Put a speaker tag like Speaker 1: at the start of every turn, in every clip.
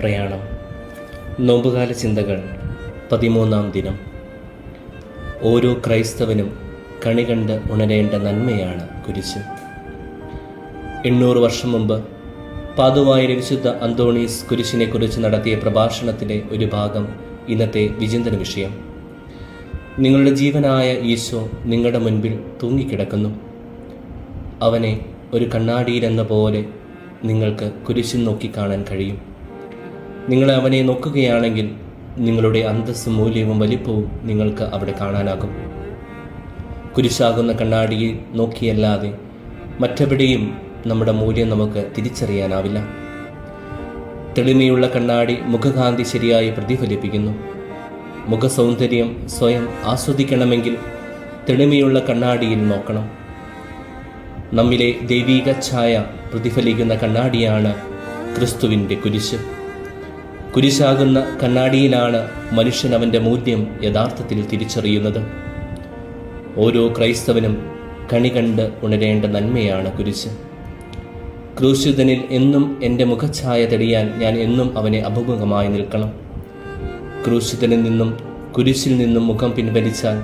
Speaker 1: പ്രയാണം. നോമ്പുകാല ചിന്തകൾ പതിമൂന്നാം ദിനം. ഓരോ ക്രൈസ്തവനും കണി കണ്ട് ഉണരേണ്ട നന്മയാണ് കുരിശ്. എണ്ണൂറ് വർഷം മുമ്പ് പാതുവായിലെ വിശുദ്ധ അന്തോണീസ് കുരിശിനെക്കുറിച്ച് നടത്തിയ പ്രഭാഷണത്തിലെ ഒരു ഭാഗം ഇന്നത്തെ വിചിന്തന വിഷയം. നിങ്ങളുടെ ജീവനായ ഈശോ നിങ്ങളുടെ മുൻപിൽ തൂങ്ങിക്കിടക്കുന്നു. അവനെ ഒരു കണ്ണാടിയിലെന്ന പോലെ നിങ്ങൾക്ക് കുരിശിൽ നോക്കി കാണാൻ കഴിയും. നിങ്ങൾ അവനെ നോക്കുകയാണെങ്കിൽ നിങ്ങളുടെ അന്തസ്സും മൂല്യവും വലിപ്പവും നിങ്ങൾക്ക് അവിടെ കാണാനാകും. കുരിശാകുന്ന കണ്ണാടിയിൽ നോക്കിയല്ലാതെ മറ്റെവിടെയും നമ്മുടെ മൂല്യം നമുക്ക് തിരിച്ചറിയാനാവില്ല. തെളിമയുള്ള കണ്ണാടി മുഖകാന്തി ശരിയായി പ്രതിഫലിപ്പിക്കുന്നു. മുഖസൗന്ദര്യം സ്വയം ആസ്വദിക്കണമെങ്കിൽ തെളിമയുള്ള കണ്ണാടിയിൽ നോക്കണം. നമ്മിലെ ദൈവീക ഛായ പ്രതിഫലിക്കുന്ന കണ്ണാടിയാണ് ക്രിസ്തുവിന്റെ കുരിശ്. കുരിശാകുന്ന കണ്ണാടിയിലാണ് മനുഷ്യൻ അവന്റെ മൂല്യം യഥാർത്ഥത്തിൽ തിരിച്ചറിയുന്നത്. ഓരോ ക്രൈസ്തവനും കണി കണ്ട് ഉണരേണ്ട നന്മയാണ് കുരിശ്. ക്രൂശിതനിൽ എന്നും എന്റെ മുഖഛായ തെളിയാൻ ഞാൻ എന്നും അവനെ അഭിമുഖമായി നിൽക്കണം. ക്രൂശിതനിൽ നിന്നും കുരിശിൽ നിന്നും മുഖം പിൻവലിച്ചാൽ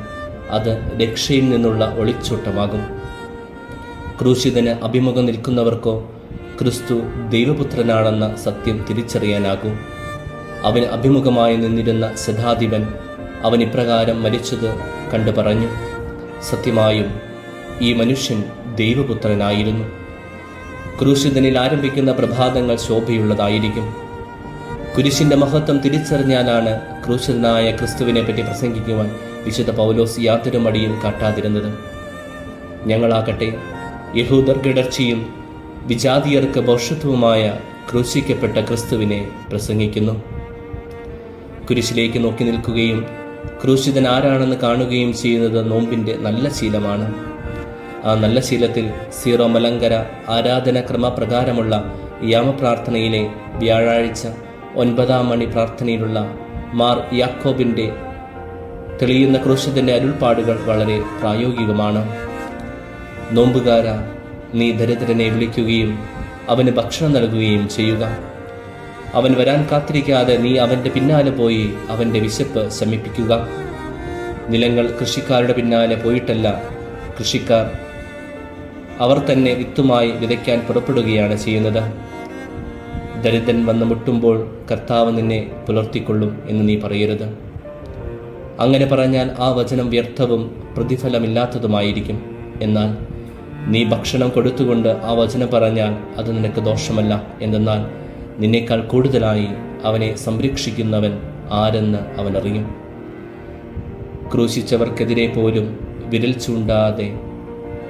Speaker 1: അത് രക്ഷയിൽ നിന്നുള്ള ഒളിച്ചോട്ടമാകും. ക്രൂശിതന് അഭിമുഖം നിൽക്കുന്നവർക്കോ ക്രിസ്തു ദൈവപുത്രനാണെന്ന സത്യം തിരിച്ചറിയാനാകും. അവന് അഭിമുഖമായി നിന്നിരുന്ന ശതാധിപൻ അവൻ ഇപ്രകാരം മരിച്ചത് കണ്ടു പറഞ്ഞു സത്യമായും ഈ മനുഷ്യൻ ദൈവപുത്രനായിരുന്നു. ക്രൂശിതനിൽ ആരംഭിക്കുന്ന പ്രഭാതങ്ങൾ ശോഭയുള്ളതായിരിക്കും. കുരിശിന്റെ മഹത്വം തിരിച്ചറിഞ്ഞാലാണ് ക്രൂശിതനായ ക്രിസ്തുവിനെ പറ്റി പ്രസംഗിക്കുവാൻ വിശുദ്ധ പൗലോസ് യാതൊരു മടിയും കാട്ടാതിരുന്നത്. ഞങ്ങളാകട്ടെ യഹൂദർഗിടർച്ചയും വിജാതിയർക്ക് ഭൗഷത്വവുമായ ക്രൂശിക്കപ്പെട്ട ക്രിസ്തുവിനെ പ്രസംഗിക്കുന്നു. കുരിശിലേക്ക് നോക്കി നിൽക്കുകയും ക്രൂശിതൻ ആരാണെന്ന് കാണുകയും ചെയ്യുന്നത് നോമ്പിന്റെ നല്ല ശീലമാണ്. ആ നല്ല ശീലത്തിൽ സീറോ മലങ്കര ആരാധന ക്രമപ്രകാരമുള്ള യാമപ്രാർത്ഥനയിലെ വ്യാഴാഴ്ച ഒൻപതാം മണി പ്രാർത്ഥനയിലുള്ള മാർ യാക്കോബിന്റെ തെളിയുന്ന ക്രൂശിതന്റെ അരുൾപ്പാടുകൾ വളരെ പ്രായോഗികമാണ്. നോമ്പുകാര നീ ദരിദ്രനെ വിളിക്കുകയും അവന് ഭക്ഷണം നൽകുകയും ചെയ്യുക. അവൻ വരാൻ കാത്തിരിക്കാതെ നീ അവന്റെ പിന്നാലെ പോയി അവന്റെ വിശപ്പ് ശമിപ്പിക്കുക. നിലങ്ങൾ കൃഷിക്കാരുടെ പിന്നാലെ പോയിട്ടല്ല. കൃഷിക്കാർ അവർ തന്നെ വിത്തുമായി വിതയ്ക്കാൻ പുറപ്പെടുകയാണ് ചെയ്യുന്നത്. ദരിദ്രൻ വന്ന് മുട്ടുമ്പോൾ കർത്താവ് നിന്നെ പുലർത്തിക്കൊള്ളും എന്ന് നീ പറയരുത്. അങ്ങനെ പറഞ്ഞാൽ ആ വചനം വ്യർത്ഥവും പ്രതിഫലമില്ലാത്തതുമായിരിക്കും. എന്നാൽ നീ ഭക്ഷണം കൊടുത്തുകൊണ്ട് ആ വചനം പറഞ്ഞാൽ അത് നിനക്ക് ദോഷമല്ല. എന്തെന്നാൽ നിന്നേക്കാൾ കൂടുതലായി അവനെ സംരക്ഷിക്കുന്നവൻ ആരെന്ന് അവനറിയും. ക്രൂശിച്ചവർക്കെതിരെ പോലും വിരൽ ചൂണ്ടാതെ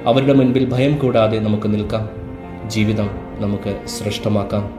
Speaker 1: അവരുടെ മുൻപിൽ ഭയം കൂടാതെ നമുക്ക് നിൽക്കാം. ജീവിതം നമുക്ക് ശ്രേഷ്ഠമാക്കാം.